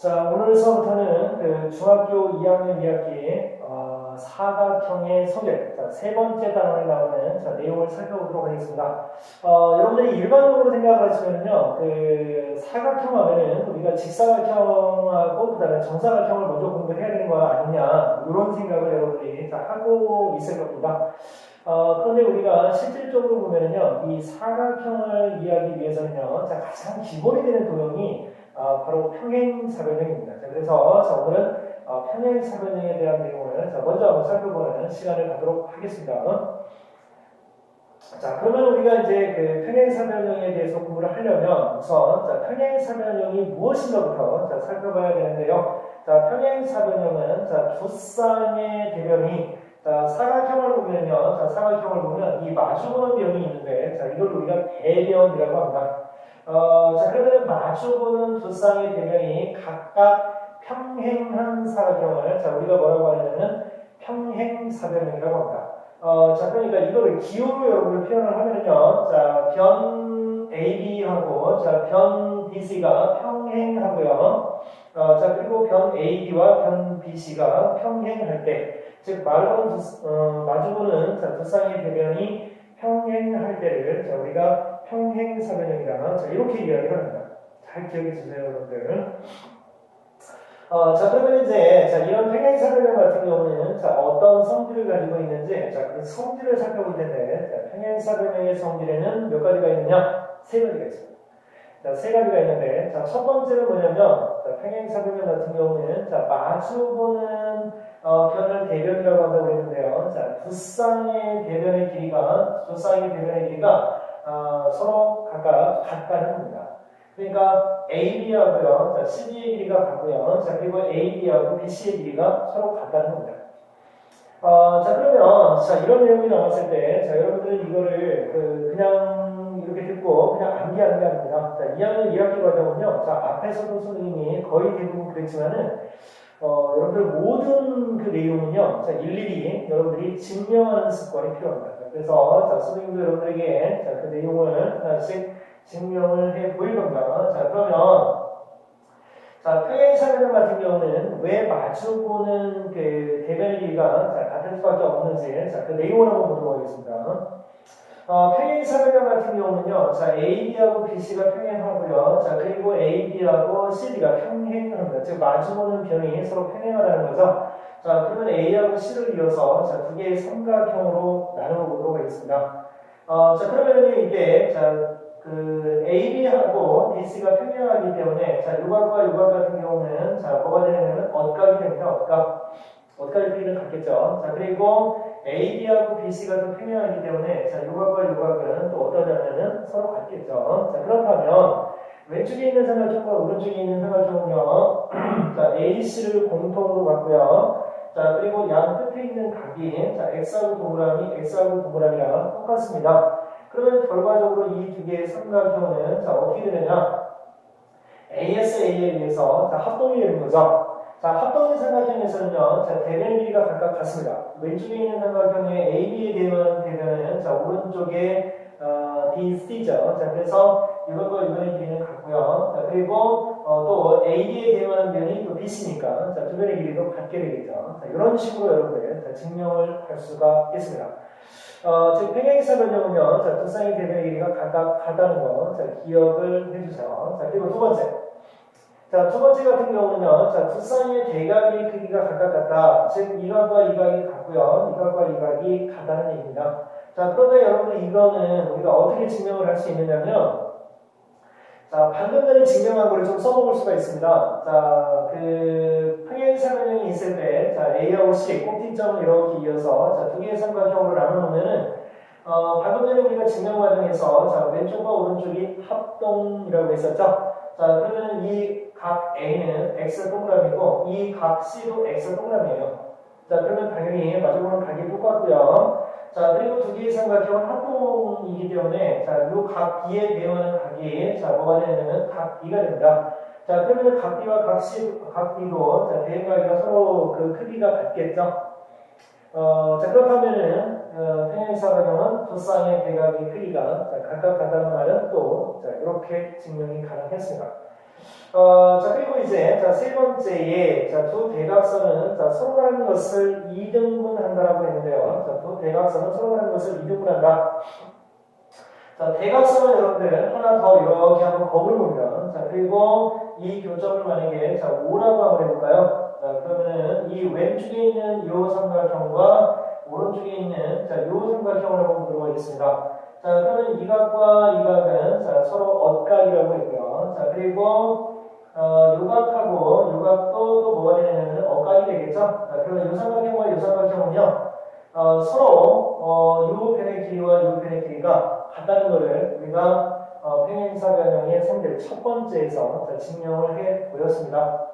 자, 오늘서부터는 그 중학교 2학년 2학기 어, 사각형의 소개, 자, 세 번째 단원에 나오는 자, 내용을 살펴보도록 하겠습니다. 어, 여러분들이 일반적으로 생각을 하시면요, 그 사각형 하면은 우리가 직사각형하고 그 다음에 정사각형을 먼저 공부를 해야 되는 거 아니냐, 이런 생각을 여러분들이 다 하고 있을 겁니다. 어, 그런데 우리가 실질적으로 보면은요, 이 사각형을 이해하기 위해서는요, 자, 가장 기본이 되는 도형이 아, 바로 평행사변형입니다. 자, 그래서 자, 오늘은 어, 평행사변형에 대한 내용을 자, 먼저 살펴보는 시간을 갖도록 하겠습니다. 자, 그러면 우리가 이제 그 평행사변형에 대해서 공부를 하려면 우선 자, 평행사변형이 무엇인가부터 자, 살펴봐야 되는데요. 자, 평행사변형은 자, 두 쌍의 대변이 자, 사각형을 보면요. 자, 사각형을 보면 이 마주보는 변이 있는데 자, 이걸 우리가 대변이라고 합니다. 어, 자, 그러면 마주보는 두 쌍의 대변이 각각 평행한 사각형을 자, 우리가 뭐라고 하냐면 평행사변형이라고 합니다. 어, 자, 그러니까 이거를 기호로 여러분을 표현을 하면은요. 자, 변 AB하고 자, 변 BC가 평행하고요. 어, 자, 그리고 변 AB와 변 BC가 평행할 때, 즉, 마주보는 두, 어, 마주보는 자, 두 쌍의 대변이 평행할 때를 자, 우리가 평행사변형이다. 자, 이렇게 이야기를 합니다. 잘 기억해 주세요, 여러분들. 어, 자, 그러면 이제, 자, 이런 평행사변형 같은 경우는, 자, 어떤 성질을 가지고 있는지, 자, 그 성질을 살펴볼 텐데, 자, 평행사변형의 성질에는 몇 가지가 있느냐? 세 가지가 있습니다. 자, 세 가지가 있는데, 자, 첫 번째는 뭐냐면, 자, 평행사변형 같은 경우는, 자, 마주보는, 어, 변을 대변이라고 한다고 그랬는데요. 자, 두 쌍의 대변의 길이가, 두 쌍의 대변의 길이가, 어, 서로 각각 같다는 겁니다. 그러니까 AB하고요, 자, CB의 길이가 같고요, 자, 그리고 AB하고 BC의 길이가 서로 같다는 겁니다. 어, 자, 그러면, 자, 이런 내용이 나왔을 때, 자, 여러분들은 이거를, 그, 그냥 이렇게 듣고, 그냥 암기하는 게 아닙니다. 자, 2학년 2학기 과정은요, 자, 앞에서도 선생님이 거의 대부분 그랬지만은, 어, 여러분들 모든 그 내용은요, 자, 일일이 여러분들이 증명하는 습관이 필요합니다. 그래서, 자, 선생님도 여러분들에게, 자, 그 내용을 하나씩 증명을 해 보일 겁니다. 자, 그러면, 자, 평행사변형 같은 경우는 왜 마주보는 그 자, 같을 수밖에 없는지, 자, 그 내용을 한번 보도록 하겠습니다. 어, 평행 사변형 같은 경우는요, 자, AB하고 BC가 평행하고요, 자, 그리고 AB하고 CD가 평행합니다. 즉, 마주보는 변이 서로 평행하다는 거죠. 자, 그러면 A하고 C를 이어서, 자, 두 개의 삼각형으로 나누어 보도록 하겠습니다. 어, 자, 그러면 이게, 자, 그 AB하고 BC가 평행하기 때문에 자 유각과 유각 같은 경우는 자 뭐가 되냐면 엇각이 됩니다. 엇각. 엇각의 크기는 같겠죠. 자 그리고 AB하고 BC가 좀 평행하기 때문에 자 유각과 유각은 또 어떠냐면은 서로 같겠죠. 자 그렇다면 왼쪽에 있는 삼각형과 오른쪽에 있는 삼각형은요. 자 AC를 공통으로 갖고요. 자 그리고 양 끝에 있는 각이 자 X하고 동그라미, X하고 동그라미랑 똑같습니다. 그러면 결과적으로 이 두 개의 삼각형은 자 어떻게 되느냐? ASA에 의해서 자 합동이 되는 거죠. 자 합동의 삼각형에서는요, 자 대변 길이가 각각 같습니다. 왼쪽에 있는 삼각형의 AB에 대한 대변은 자 오른쪽에 어, DC죠. 자 그래서 이것과 이번의 길이는 같고요. 자 그리고 어, 또 AB에 대한 변이 또 BC니까 자 두 변의 길이도 같게 되겠죠. 자 이런 식으로 여러분들 자, 증명을 할 수가 있습니다. 어, 즉 평행사변형은요, 자, 두 쌍의 대변의 길이가 각각 같다는 거, 자, 기억을 해주세요. 자, 그리고 두 번째. 자, 두 번째 같은 경우는요, 자, 두 쌍의 대각의 크기가 각각 같다. 즉, 이각과 이각이 같고요, 이각과 이각이 같다는 얘기입니다. 자, 그런데 여러분들 이거는 우리가 어떻게 증명을 할 수 있느냐면, 자, 방금 전에 증명한 거를 좀 써먹을 수가 있습니다. 자, 그, 평행사변형이 있을 때, 자, A하고 C, 꼭지점을 이렇게 이어서, 자, 두 개의 삼각형으로 나눠놓으면은, 어, 방금 전에 우리가 증명 과정에서, 자, 왼쪽과 오른쪽이 합동이라고 했었죠? 자, 그러면 이 각 A는 X 동그라미고, 이 각 C도 X 동그라미예요. 자, 그러면 당연히 마주보는 각이 똑같고요. 자, 그리고 두 개의 삼각형은 합동이기 때문에, 자, 요각 B에 대응하는 각이, 자, 뭐가 되냐면 각 B가 됩니다. 자, 그러면 각 B와 각 C, 각 B도, 자, 대응각이가 서로 그 크기가 같겠죠? 어, 자, 그렇다면은, 어, 평행사각형은 두 쌍의 대각의 크기가, 자, 각각 같다는 말은 또, 자, 이렇게 증명이 가능했습니다. 어, 자, 그리고 이제, 자, 세 번째에, 자, 두 대각선은, 자, 서로 다른 것을 이등분 한다라고 했는데요. 자, 두 대각선은 서로 다른 것을 이등분 한다. 자, 대각선은 여러분들 하나 더 이렇게 한번 거울 보면, 자, 그리고 이 교점을 만약에, 자, 5라고 한번 해볼까요? 자, 그러면은 이 왼쪽에 있는 요 삼각형과 오른쪽에 있는, 자, 요 삼각형을 한번 보도록 하겠습니다. 자, 그러면 이 각과 이 각은, 자, 서로 엇각이라고 했고요. 자, 그리고, 어, 요 각하고 요 각도 또 뭐가 되냐면 엇각이 되겠죠? 자, 그러면 요 삼각형과 요 삼각형은요, 어, 서로, 어, 요 편의 길이와 요 편의 길이가 같다는 것을 우리가 어, 평행사변형의 성질 첫 번째에서 자, 증명을 해 보였습니다.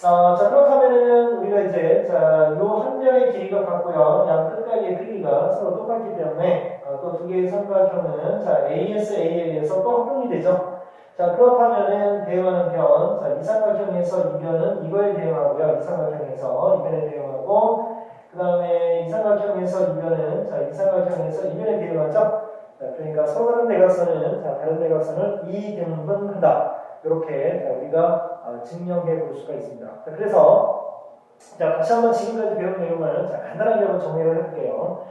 어, 자, 그렇다면은 우리가 이제 자, 요한 면의 길이가 같고요. 양 끝각의 크기가 서로 똑같기 때문에 어, 또두 개의 삼각형은 자, AS, 의해서 또 합동이 되죠. 자, 그렇다면은 대응하는 변, 자, 이 삼각형에서 이 변은 이거에 대응하고요. 이 삼각형에서 이 변에 대응하고 그 다음에 이 삼각형에서 이 변은 자, 이 삼각형에서 이 변에 대응하죠. 자, 그러니까 서로 다른 대각선은 자, 다른 대각선을 이 등분한다. 이렇게 자, 우리가 어, 증명해 볼 수가 있습니다. 자, 그래서 자, 다시 한번 지금까지 배운 내용을 자, 간단하게 한번 정리를 해볼게요.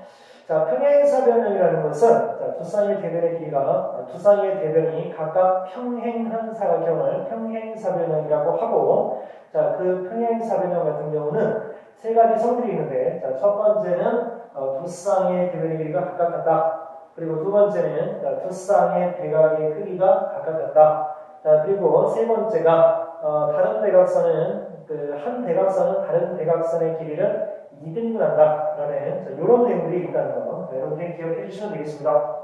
자, 평행사 변형이라는 것은 자, 두 쌍의 대변의 길이가 아, 두 쌍의 대변이 각각 평행한 사각형을 평행사 변형이라고 하고 자, 그 평행사 변형 같은 경우는 세 가지 성질이 있는데 자, 첫 번째는 어, 두 쌍의 대변의 길이가 각각 같다. 그리고 두 번째는 자, 두 쌍의 대각의 크기가 각각 같다. 자, 그리고 세 번째가 어, 다른 대각선은 그 한 대각선은 다른 대각선의 길이를 이등분한다 라는 이런 내용들이 있다는 거 자, 여러분들이 기억해 주시면 되겠습니다.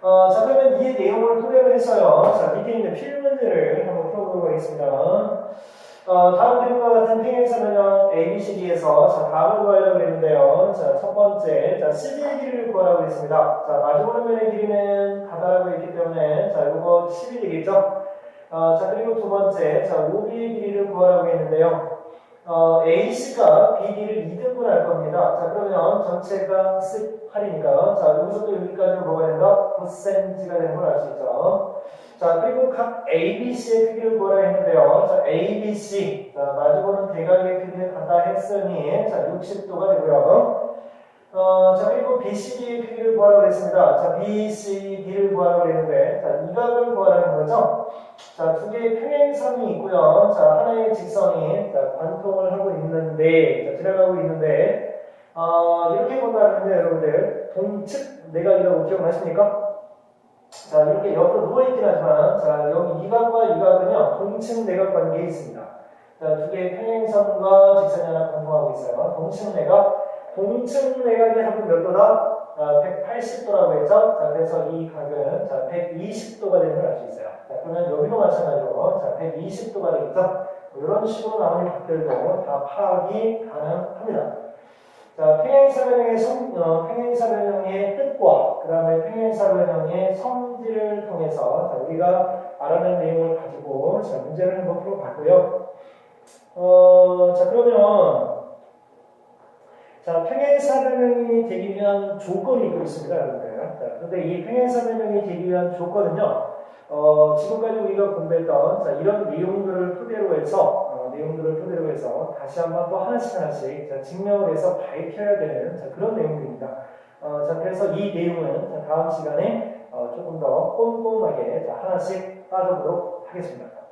어, 자 그러면 이 내용을 토대로 해서요. 자 밑에 있는 필문제를 한번 풀어보도록 하겠습니다. 어, 다음 그림과 같은 평행사면형 ABCD에서 자 다음을 구하려고 했는데요. 자 첫 번째 자 CD의 길이를 구하라고 했습니다. 자 마지막 면의 길이는 가다라고 했기 때문에 자 이거 10이 되겠죠. 어, 자 그리고 두 번째 자 OB의 길이를 구하라고 했는데요. 어, AC가 BD를 2등분 할 겁니다. 자, 그러면 전체가 18이니까, 자, 여기서부터 여기까지 뭐가 된다? 9cm가 되는 걸 알 수 있죠. 자, 그리고 각 ABC의 크기를 구하라 했는데요. 자, ABC. 자, 마주보는 대각의 크기를 갖다 했으니, 자, 60도가 되고요. 어, 자, 그리고 BCD의 크기를 구하라고 했습니다. 자, BCD를 구하라고 했는데, 자, 이 각을 구하라는 거죠. 자, 두 개의 평행선이 있고요. 자, 하나의 직선이 자, 관통을 하고 있는데, 자, 지나가고 있는데, 어, 이렇게 본다는데 여러분들 동측 내각이라고 기억나십니까? 자, 이렇게 옆으로 누워있긴 하지만, 자, 여기 이 각과 이 각은요, 동측 내각 관계에 있습니다. 자, 두 개의 평행선과 직선이 하나 관통하고 있어요. 동측 내각. 동측 내각이 합은 몇 도다? 아, 180도라고 했죠? 자, 그래서 이 각은 자, 120도가 되는 걸 알 수 있어요. 자, 그러면 여기도 마찬가지로 자, 120도가 되겠죠? 뭐 이런 식으로 나오는 각들도 다 파악이 가능합니다. 자, 평행사변형의 성, 어, 평행사변형의 뜻과 그 다음에 평행사변형의 성질을 통해서 자, 우리가 알아낸 내용을 가지고 자, 문제를 한번 풀어봤고요. 어, 자, 그러면 자, 평행사변형이 되기 위한 조건이 있고 있습니다, 여러분들. 자, 그런데 이 평행사변형이 되기 위한 조건은요, 어, 지금까지 우리가 공부했던 자, 이런 내용들을 토대로 해서 어, 내용들을 토대로 해서 다시 한번 또 하나씩 하나씩 자, 증명을 해서 밝혀야 되는 자, 그런 내용들입니다. 어, 자, 그래서 이 내용은 자, 다음 시간에 어, 조금 더 꼼꼼하게 자, 하나씩 빠져보도록 하겠습니다.